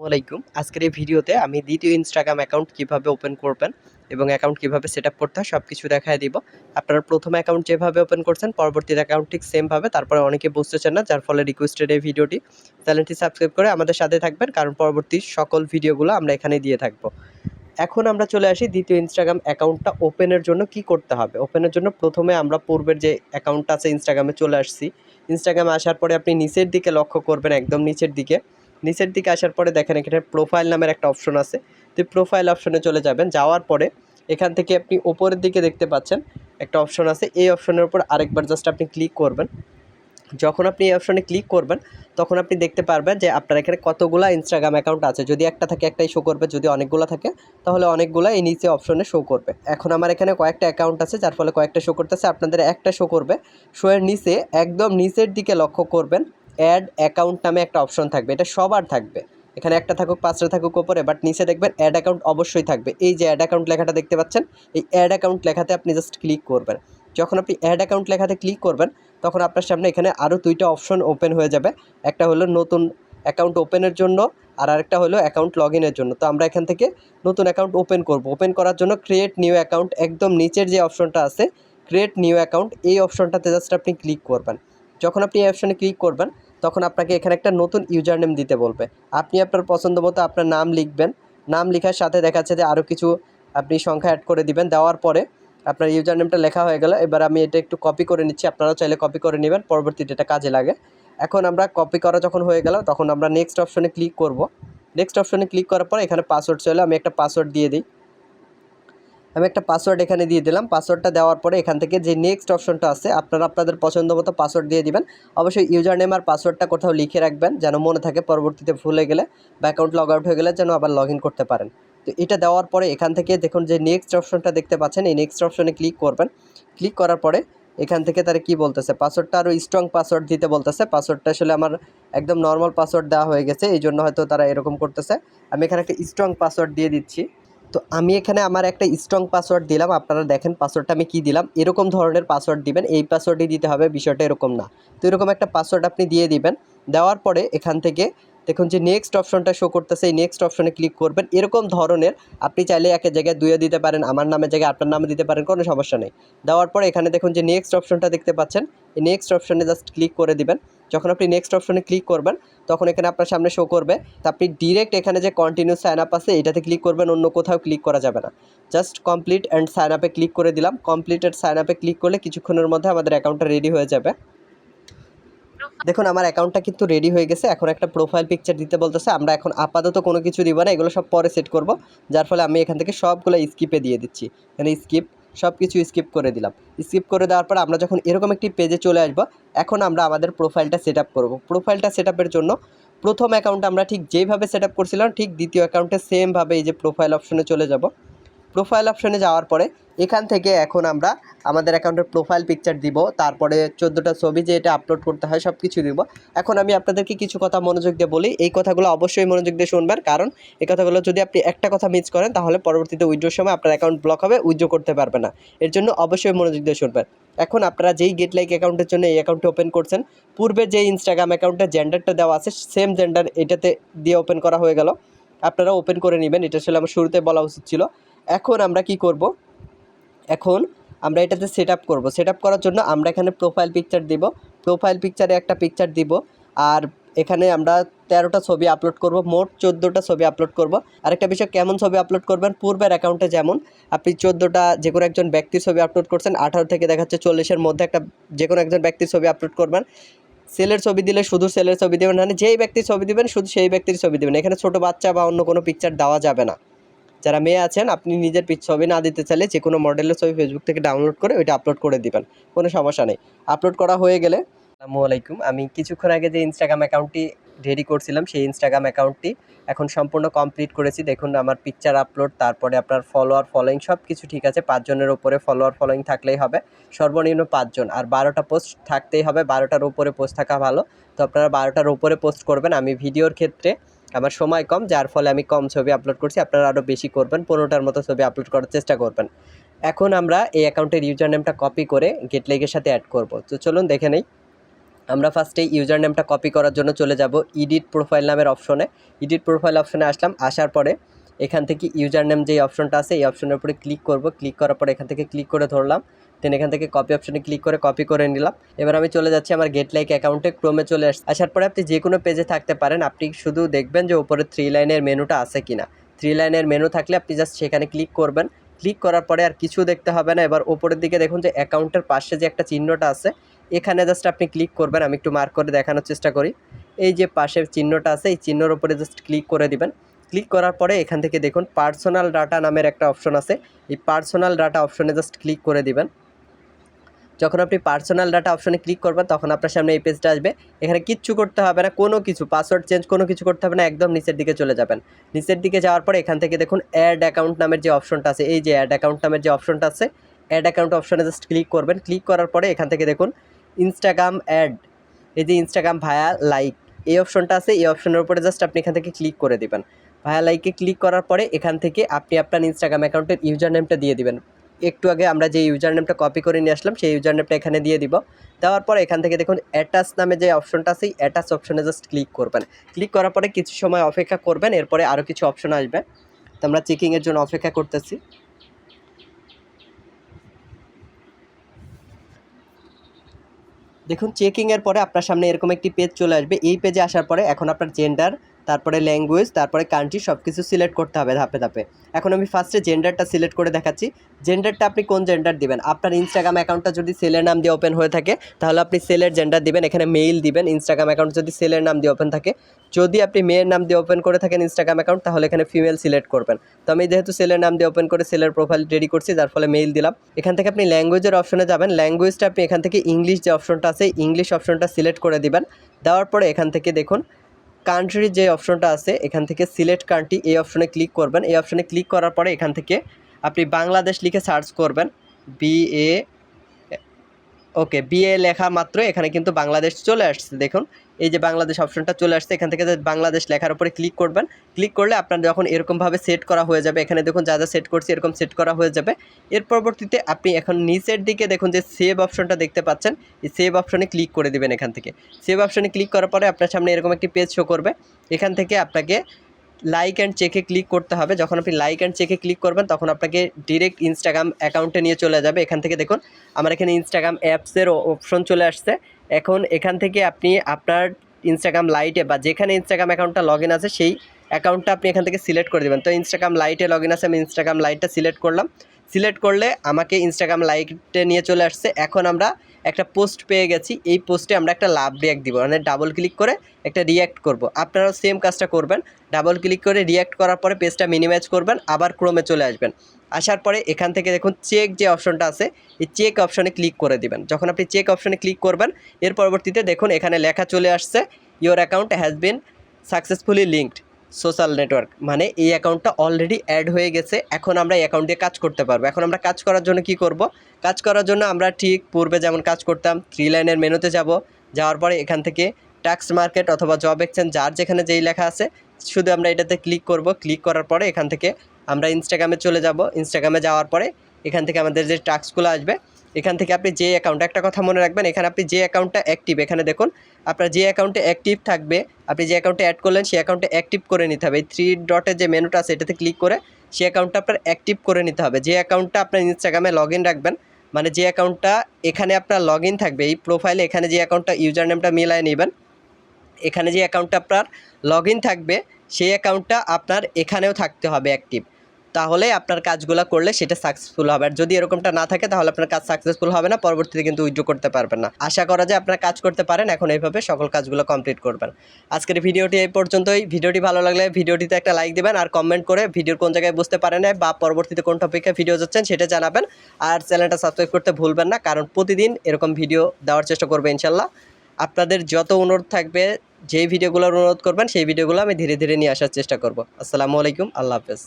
আসসালামাইকুম আজকের এই ভিডিওতে আমি দ্বিতীয় ইনস্টাগ্রাম অ্যাকাউন্ট কীভাবে ওপেন করবেন এবং অ্যাকাউন্ট কীভাবে সেট আপ করতে হয় সব কিছু দেখায় দিব। আপনারা প্রথম অ্যাকাউন্ট যেভাবে ওপেন করছেন পরবর্তী অ্যাকাউন্ট ঠিক সেমভাবে তারপরে অনেকে বুঝতেছেন না, যার ফলে রিকোয়েস্টেড এই ভিডিওটি। চ্যানেলটি সাবস্ক্রাইব করে আমাদের সাথে থাকবেন, কারণ পরবর্তী সকল ভিডিওগুলো আমরা এখানে দিয়ে থাকব। এখন আমরা চলে আসি দ্বিতীয় ইনস্টাগ্রাম অ্যাকাউন্টটা ওপেনের জন্য কি করতে হবে? ওপেনের জন্য প্রথমে আমরা পূর্বের যে অ্যাকাউন্টটা আছে ইনস্টাগ্রামে চলে আসছি। ইনস্টাগ্রামে আসার পরে আপনি নিচের দিকে লক্ষ্য করবেন, একদম নিচের দিকে। নিচের দিকে আসার পরে দেখেন এখানে প্রোফাইল নামের একটা অপশন আছে। তো প্রোফাইল অপশনে চলে যাবেন। যাওয়ার পরে এখান থেকে আপনি ওপরের দিকে দেখতে পাচ্ছেন একটা অপশন আছে। এই অপশনের উপর আরেকবার জাস্ট আপনি ক্লিক করবেন। যখন আপনি এই অপশনে ক্লিক করবেন, তখন আপনি দেখতে পারবেন যে আপনার এখানে কতগুলো ইনস্টাগ্রাম অ্যাকাউন্ট আছে। যদি একটা থাকে, একটাই শো করবে। যদি অনেকগুলো থাকে, তাহলে অনেকগুলো এই নিচে অপশনে শো করবে। এখন আমার এখানে কয়েকটা অ্যাকাউন্ট আছে, যার ফলে কয়েকটা শো করতেছে। আপনাদের একটা শো করবে। শো এর নিচে, একদম নিচের দিকে লক্ষ্য করবেন। অ্যাড অ্যাকাউন্ট নামে একটা অপশন থাকবে। এটা সবার থাকবে। এখানে একটা থাকুক, পাঁচটা থাকুক, ওপরে বাট নিচে দেখবেন অ্যাড অ্যাকাউন্ট অবশ্যই থাকবে। এই যে অ্যাড অ্যাকাউন্ট লেখাটা দেখতে পাচ্ছেন, এই অ্যাড অ্যাকাউন্ট লেখাতে আপনি জাস্ট ক্লিক করবেন। যখন আপনি অ্যাড অ্যাকাউন্ট লেখাতে ক্লিক করবেন, তখন আপনার সামনে এখানে আরও দুইটা অপশন ওপেন হয়ে যাবে। একটা হলো নতুন অ্যাকাউন্ট ওপেনের জন্য, আর আরেকটা হলো অ্যাকাউন্ট লগ ইনের জন্য। তো আমরা এখান থেকে নতুন অ্যাকাউন্ট ওপেন করব। ওপেন করার জন্য ক্রিয়েট নিউ অ্যাকাউন্ট একদম নিচের যে অপশনটা আছে ক্রিয়েট নিউ অ্যাকাউন্ট এই অপশনটাতে জাস্ট আপনি ক্লিক করবেন। যখন আপনি এই অপশনে ক্লিক করবেন তখন আপনাকে এখানে একটা নতুন ইউজার নেম দিতে বলবে। আপনি আপনার পছন্দ মতো আপনার নাম লিখবেন। নাম লেখার সাথে দেখাচ্ছে যে আরও কিছু আপনি সংখ্যা অ্যাড করে দিবেন। দেওয়ার পরে আপনার ইউজার নেমটা লেখা হয়ে গেল। এবার আমি এটা একটু কপি করে নিচ্ছি। আপনারাও চাইলে কপি করে নেবেন। পরবর্তীতে এটা কাজে লাগে। এখন আমরা কপি করা যখন হয়ে গেল, তখন আমরা নেক্সট অপশনে ক্লিক করব। নেক্সট অপশনে ক্লিক করার পর এখানে পাসওয়ার্ড চলে। আমি একটা পাসওয়ার্ড দিয়ে দিই। আমি একটা পাসওয়ার্ড এখানে দিয়ে দিলাম। পাসওয়ার্ডটা দেওয়ার পরে এখান থেকে যে নেক্সট অপশনটা আছে, আপনারা আপনাদের পছন্দ মতো পাসওয়ার্ড দিয়ে দিবেন। অবশ্যই ইউজার নেম আর পাসওয়ার্ডটা কোথাও লিখে রাখবেন, যেন মনে থাকে পরবর্তীতে ভুলে গেলে বা অ্যাকাউন্ট লগ আউট হয়ে গেলে যেন আবার লগ করতে পারেন। তো এটা দেওয়ার পরে এখান থেকে দেখুন যে নেক্সট অপশনটা দেখতে পাচ্ছেন, এই নেক্সট অপশনে ক্লিক করবেন। ক্লিক করার পরে এখান থেকে তারা কি বলতেছে? পাসওয়ার্ডটা আরও স্ট্রং পাসওয়ার্ড দিতে বলতেছে। পাসওয়ার্ডটা আসলে আমার একদম নর্মাল পাসওয়ার্ড দেওয়া হয়ে গেছে, এই জন্য হয়তো তারা এরকম করতেছে। আমি এখানে একটা স্ট্রং পাসওয়ার্ড দিয়ে দিচ্ছি। তো আমি এখানে আমার একটা স্ট্রং পাসওয়ার্ড দিলাম, আপনারা দেখেন পাসওয়ার্ডটা আমি কী দিলাম, এরকম ধরনের পাসওয়ার্ড দিবেন, এই পাসওয়ার্ডই দিতে হবে, বিষয়টা এরকম না। তো এরকম একটা পাসওয়ার্ড আপনি দিয়ে দিবেন, দেওয়ার পরে এখান থেকে দেখুন যে নেক্সট অপশনটা শো করতেছে, এই নেক্সট অপশনে ক্লিক করবেন, এরকম ধরনের আপনি চাইলে একের জায়গায় দুইও দিতে পারেন, আমার নামের জায়গায় আপনার নামে দিতে পারেন, কোনো সমস্যা নেই। দেওয়ার পরে এখানে দেখুন যে নেক্সট অপশনটা দেখতে পাচ্ছেন, এই নেক্সট অপশনে জাস্ট ক্লিক করে দিবেন যখন আপনি নেক্সট অপশনে ক্লিক করবেন, তখন এখানে আপনার সামনে শো করবে। তা আপনি ডিরেক্ট এখানে যে কন্টিনিউ সাইন আপ আছে, এটাতে ক্লিক করবেন, অন্য কোথাও ক্লিক করা যাবে না। জাস্ট কমপ্লিট অ্যান্ড সাইন আপে ক্লিক করে দিলাম। কমপ্লিট অ্যান্ড সাইন আপে ক্লিক করলে কিছুক্ষণের মধ্যে আমাদের অ্যাকাউন্টটা রেডি হয়ে যাবে। দেখুন, আমার অ্যাকাউন্টটা কিন্তু রেডি হয়ে গেছে। এখন একটা প্রোফাইল পিকচার দিতে বলতেছে। আমরা এখন আপাতত কোনো কিছু দিব না। এগুলো সব পরে সেট করব। যার ফলে আমি এখান থেকে সবগুলো স্কিপে দিয়ে দিচ্ছি। এখানে স্কিপ সব কিছু স্কিপ করে দিলাম। স্কিপ করে দেওয়ার পর আমরা যখন এরকম একটি পেজে চলে আসব, এখন আমরা আমাদের প্রোফাইলটা সেট আপ করব। প্রোফাইলটা সেট আপের জন্য প্রথম অ্যাকাউন্ট আমরা ঠিক যেইভাবে সেট আপ করছিলাম, ঠিক দ্বিতীয় অ্যাকাউন্টে সেমভাবে এই যে প্রোফাইল অপশনে চলে যাব। প্রোফাইল অপশনে যাওয়ার পরে, এখান থেকে এখন আমরা আমাদের অ্যাকাউন্টের প্রোফাইল পিকচার দিব, তারপরে চোদ্দোটা ছবি যে এটা আপলোড করতে হয় সব কিছু দিব। এখন আমি আপনাদেরকে কিছু কথা মনোযোগ দিয়ে বলি, এই কথাগুলো অবশ্যই মনোযোগ দিয়ে শুনবেন, কারণ এই কথাগুলো যদি আপনি একটা কথা মিস করেন, তাহলে পরবর্তীতে উইড্রোর সময় আপনার অ্যাকাউন্ট ব্লক হবে উইড্রো করতে পারবে না। এর জন্য অবশ্যই মনোযোগ দিয়ে শুনবেন। এখন আপনারা যেই গেট লাইক অ্যাকাউন্টের জন্য এই অ্যাকাউন্টটি ওপেন করছেন, পূর্বে যে ইনস্টাগ্রাম অ্যাকাউন্টে জেন্ডারটা দেওয়া আছে সেম জেন্ডার এটাতে দিয়ে ওপেন করা হয়ে গেল। আপনারা ওপেন করে নেবেন, এটা আসলে আমার শুরুতে বলা উচিত ছিল। এখন আমরা কি করব? এখন আমরা এটাতে সেট আপ করব। সেট আপ করার জন্য আমরা এখানে প্রোফাইল পিকচার দিব। প্রোফাইল পিকচারে একটা পিকচার দিব। আর এখানে আমরা তেরোটা ছবি আপলোড করব। মোট চোদ্দোটা ছবি আপলোড করব। আরেকটা বিষয়, কেমন ছবি আপলোড করবেন? পূর্বের অ্যাকাউন্টে যেমন, আপনি চোদ্দোটা যে কোনো একজন ব্যক্তির ছবি আপলোড করছেন, আঠারো থেকে দেখা যাচ্ছে চল্লিশের মধ্যে একটা যে কোনো একজন ব্যক্তির ছবি আপলোড করবেন। সেলের ছবি দিলে শুধু সেলের ছবি দেবেন মানে যেই ব্যক্তির ছবি দিবেন, শুধু সেই ব্যক্তির ছবি দেবেন। এখানে ছোটো বাচ্চা বা অন্য কোনো পিকচার দেওয়া যাবে না। যারা মেয়ে আছেন, আপনি নিজের পিছ ছবি না দিতে চাইলে যে কোনো মডেলের ছবি ফেসবুক থেকে ডাউনলোড করে ওইটা আপলোড করে দিবেন। কোনো সমস্যা নেই। আপলোড করা হয়ে গেলে আসসালামু আলাইকুম। আমি কিছুক্ষণ আগে যে ইনস্টাগ্রাম অ্যাকাউন্টটি রেডি করছিলাম, সেই ইনস্টাগ্রাম অ্যাকাউন্টটি এখন সম্পূর্ণ কমপ্লিট করেছি। দেখুন, আমার পিকচার আপলোড তারপরে আপনার ফলোয়ার ফলোয়িং সব কিছু ঠিক আছে। পাঁচজনের ওপরে ফলোয়ার ফলোয়িং থাকলেই হবে। সর্বনিম্ন পাঁচজন আর বারোটা পোস্ট থাকতেই হবে। বারোটার উপরে পোস্ট থাকা ভালো। তো আপনারা বারোটার উপরে পোস্ট করবেন। আমি ভিডিওর ক্ষেত্রে আমার সময় কম, যার ফলে আমি কম ছবি আপলোড করছি। আপনারা আরও বেশি করবেন, পনেরোটার মতো ছবি আপলোড করার চেষ্টা করবেন। এখন আমরা এই অ্যাকাউন্টের ইউজার নেমটা কপি করে গেট লেগের সাথে অ্যাড করব। তো চলুন দেখে নেই। আমরা ফার্স্টে ইউজার নেমটা কপি করার জন্য চলে যাব ইডিট প্রোফাইল নামের অপশনে ইডিট প্রোফাইল অপশনে আসলাম, আসার পরে এখান থেকে ইউজার নেম যেই অপশনটা আছে, এই অপশনের উপরে ক্লিক করব। ক্লিক করার পরে এখান থেকে ক্লিক করে ধরলাম। দেন এখান থেকে কপি অপশনে ক্লিক করে কপি করে নিলাম। এবার আমি চলে যাচ্ছি আমার গেট লাইক অ্যাকাউন্টে ক্রোমে চলে আস আসার পরে আপনি যে কোনো পেজে থাকতে পারেন। আপনি শুধু দেখবেন যে উপরে থ্রি লাইনের মেনুটা আছে কিনা। থ্রি লাইনের মেনু থাকলে আপনি জাস্ট সেখানে ক্লিক করবেন। ক্লিক করার পরে আর কিছু দেখতে হবে না। এবার ওপরের দিকে দেখুন যে অ্যাকাউন্টের পাশে যে একটা চিহ্নটা আছে, এখানে জাস্ট আপনি ক্লিক করবেন। আমি একটু মার্ক করে দেখানোর চেষ্টা করি। এই যে পাশের চিহ্নটা আছে, এই চিহ্নর উপরে জাস্ট ক্লিক করে দিবেন। ক্লিক করার পরে এখান থেকে দেখুন পার্সোনাল ডাটা নামের একটা অপশন আছে। এই পার্সোনাল ডাটা অপশনে জাস্ট ক্লিক করে দিবেন। যখন আপনি পার্সোনাল ডাটা অপশনে ক্লিক করবেন, তখন আপনার সামনে এই পেজটা আসবে। এখানে কিচ্ছু করতে হবে না, কোনো কিছু পাসওয়ার্ড চেঞ্জ কোনো কিছু করতে হবে না, একদম নিচের দিকে চলে যাবেন। নিচের দিকে যাওয়ার পরে এখান থেকে দেখুন অ্যাড অ্যাকাউন্ট নামের যে অপশনটা আছে, এই যে অ্যাড অ্যাকাউন্ট নামের যে অপশনটা আছে অ্যাড অ্যাকাউন্ট অপশনে জাস্ট ক্লিক করবেন। ক্লিক করার পরে এখান থেকে দেখুন ইনস্টাগ্রাম অ্যাড এই যে ইনস্টাগ্রাম ভায়া লাইক এই অপশনটা আছে, এই অপশনের উপরে জাস্ট আপনি এখান থেকে ক্লিক করে দিবেন। ভায়া লাইকে ক্লিক করার পরে এখান থেকে আপনি আপনার ইনস্টাগ্রাম অ্যাকাউন্টের ইউজার নেমটা দিয়ে দিবেন। একটু আগে আমরা যে ইউজার নেমটা কপি করে নিয়ে আসলাম, সেই ইউজার নেমটা এখানে দিয়ে দিব। দেওয়ার পরে এখান থেকে দেখুন অ্যাটাচ নামে যে অপশনটা আছে, এই অ্যাটাচ অপশনে জাস্ট ক্লিক করবেন। ক্লিক করার পরে কিছু সময় অপেক্ষা করবেন, এরপরে আরও কিছু অপশন আসবে। তো আমরা চেকিংয়ের জন্য অপেক্ষা করতেছি। দেখুন চেকিংয়ের পরে আপনার সামনে এরকম একটি পেজ চলে আসবে। এই পেজে আসার পরে এখন আপনার জেন্ডার তারপরে ল্যাঙ্গুয়েজ তারপরে কান্ট্রি সব কিছু সিলেক্ট করতে হবে ধাপে ধাপে। এখন আমি ফার্স্টে জেন্ডারটা সিলেক্ট করে দেখাচ্ছি। জেন্ডারটা আপনি কোন জেন্ডার দিবেন? আপনার ইনস্টাগ্রাম অ্যাকাউন্টটা যদি সেলের নাম দিয়ে ওপেন হয়ে থাকে, তাহলে আপনি সেলের জেন্ডার দিবেন, এখানে মেইল দিবেন ইনস্টাগ্রাম অ্যাকাউন্ট যদি সেলের নাম দিয়ে ওপেন থাকে। যদি আপনি মেয়ের নাম দিয়ে ওপেন করে থাকেন ইনস্টাগ্রাম অ্যাকাউন্ট তাহলে এখানে ফিমেল সিলেক্ট করবেন। তো আমি যেহেতু সেলের নাম দিয়ে ওপেন করে সেলের প্রোফাইল রেডি করছি, যার ফলে মেইল দিলাম। এখান থেকে আপনি ল্যাঙ্গুয়েজের অপশনে যাবেন। ল্যাঙ্গুয়েজটা আপনি এখান থেকে ইংলিশ যে অপশনটা আছে ইংলিশ অপশনটা সিলেক্ট করে দিবেন। দেওয়ার পরে এখান থেকে দেখুন কান্ট্রির যে অপশনটা আছে, এখান থেকে সিলেক্ট কান্ট্রি এই অপশনে ক্লিক করবেন। এই অপশনে ক্লিক করার পরে এখান থেকে আপনি বাংলাদেশ লিখে সার্চ করবেন বি এ ওকে বিএ লেখা মাত্র এখানে কিন্তু বাংলাদেশ চলে আসছে, দেখুন। এই যে বাংলাদেশ অপশনটা চলে আসছে, এখান থেকে বাংলাদেশ লেখার উপরে ক্লিক করবেন ক্লিক করলে আপনার যখন এরকমভাবে সেট করা হয়ে যাবে, এখানে দেখুন যা যা সেট করছি, এরকম সেট করা হয়ে যাবে। এর পরবর্তীতে আপনি এখন নিচের দিকে দেখুন যে সেভ অপশনটা দেখতে পাচ্ছেন, এই সেভ অপশনে ক্লিক করে দিবেন এখান থেকে। সেভ অপশনে ক্লিক করার পরে আপনার সামনে এরকম একটি পেজ শো করবে, এখান থেকে আপনাকে লাইক অ্যান্ড চেকে ক্লিক করতে হবে। যখন আপনি লাইক অ্যান্ড চেকে ক্লিক করবেন, তখন আপনাকে ডিরেক্ট ইনস্টাগ্রাম অ্যাকাউন্টে নিয়ে চলে যাবে। এখান থেকে দেখুন, আমার এখানে ইনস্টাগ্রাম অ্যাপসের অপশন চলে আসছে। এখন এখান থেকে আপনি আপনার ইনস্টাগ্রাম লাইটে বা যেখানে ইনস্টাগ্রাম অ্যাকাউন্টটা লগ ইন আছে, সেই অ্যাকাউন্টটা আপনি এখান থেকে সিলেক্ট করে দেবেন। তো ইনস্টাগ্রাম লাইটে লগ ইন আছে, আমি ইনস্টাগ্রাম লাইটটা সিলেক্ট করলাম। সিলেক্ট করলে আমাকে ইনস্টাগ্রাম লাইটে নিয়ে চলে আসছে। এখন আমরা একটা পোস্ট পেয়ে গেছি। এই পোস্টে আমরা একটা লাভ রিয়াক্ট দিব মানে ডাবল ক্লিক করে একটা রিয়াক্ট করব। আপনারাও সেম কাজটা করবেন। ডাবল ক্লিক করে রিয়াক্ট করার পরে পেজটা মিনিমাইজ করবেন, আবার ক্রোমে চলে আসবেন। আসার পরে এখান থেকে দেখুন চেক যে অপশনটা আছে, এই চেক অপশনে ক্লিক করে দিবেন। যখন আপনি চেক অপশনে ক্লিক করবেন, এর পরবর্তীতে দেখুন, এখানে লেখা চলে আসছে your account has been successfully linked social network. মানে এই অ্যাকাউন্টটা অলরেডি অ্যাড হয়ে গেছে, এখন আমরা এই অ্যাকাউন্ট দিয়ে কাজ করতে পারব। এখন আমরা কাজ করার জন্য কি করব? কাজ করার জন্য আমরা ঠিক পূর্বে যেমন কাজ করতাম থ্রি লাইনের মেনুতে যাব। যাওয়ার পরে এখান থেকে ট্যাক্স মার্কেট অথবা জব এক্সচেঞ্জ যার যেখানে যেই লেখা আছে, শুধু আমরা এটাতে ক্লিক করব। ক্লিক করার পরে এখান থেকে আমরা ইনস্টাগ্রামে চলে যাব। ইনস্টাগ্রামে যাওয়ার পরে এখান থেকে আমাদের যে টাস্কগুলো আসবে এখান থেকে আপনি যে অ্যাকাউন্ট একটা কথা মনে রাখবেন, এখানে আপনি যে অ্যাকাউন্টটা অ্যাক্টিভ এখানে দেখুন, আপনার যে অ্যাকাউন্টে অ্যাক্টিভ থাকবে, আপনি যে অ্যাকাউন্টে অ্যাড করলেন, সেই অ্যাকাউন্টে অ্যাক্টিভ করে নিতে হবে। এই থ্রি ডটের যে মেনুটা আছে, এটাতে ক্লিক করে সেই অ্যাকাউন্টটা আপনার অ্যাক্টিভ করে নিতে হবে। যে অ্যাকাউন্টটা আপনার ইনস্টাগ্রামে লগ রাখবেন মানে যে অ্যাকাউন্টটা এখানে আপনার লগ থাকবে, এই প্রোফাইলে এখানে যে অ্যাকাউন্টটা ইউজার নেমটা মিলায় নেবেন, এখানে যে অ্যাকাউন্টটা আপনার লগ থাকবে, সেই অ্যাকাউন্টটা আপনার এখানেও থাকতে হবে অ্যাক্টিভ তাহলে আপনার কাজগুলো করলে সেটা সাকসেসফুল হবে। আর যদি এরকমটা না থাকে, তাহলে আপনার কাজ সাকসেসফুল হবে না, পরবর্তীতে কিন্তু উইথড্র করতে পারবেন না। আশা করা যায় আপনারা কাজ করতে পারেন, এখন এইভাবে সকল কাজগুলো কমপ্লিট করবেন। আজকের ভিডিওটি এই পর্যন্তই। ভিডিওটি ভালো লাগলে ভিডিওটিতে একটা লাইক দেবেন আর কমেন্ট করে ভিডিওর কোন জায়গায় বুঝতে পারেন বা পরবর্তীতে কোন টপিকে ভিডিও যাচ্ছেন সেটা জানাবেন। আর চ্যানেলটা সাবস্ক্রাইব করতে ভুলবেন না, কারণ প্রতিদিন এরকম ভিডিও দেওয়ার চেষ্টা করবে ইনশাল্লাহ আপনাদের যত অনুরোধ থাকবে, যেই ভিডিওগুলোর অনুরোধ করবেন, সেই ভিডিওগুলো আমি ধীরে ধীরে নিয়ে আসার চেষ্টা করব। আসসালামু আলাইকুম, আল্লাহ হাফেজ।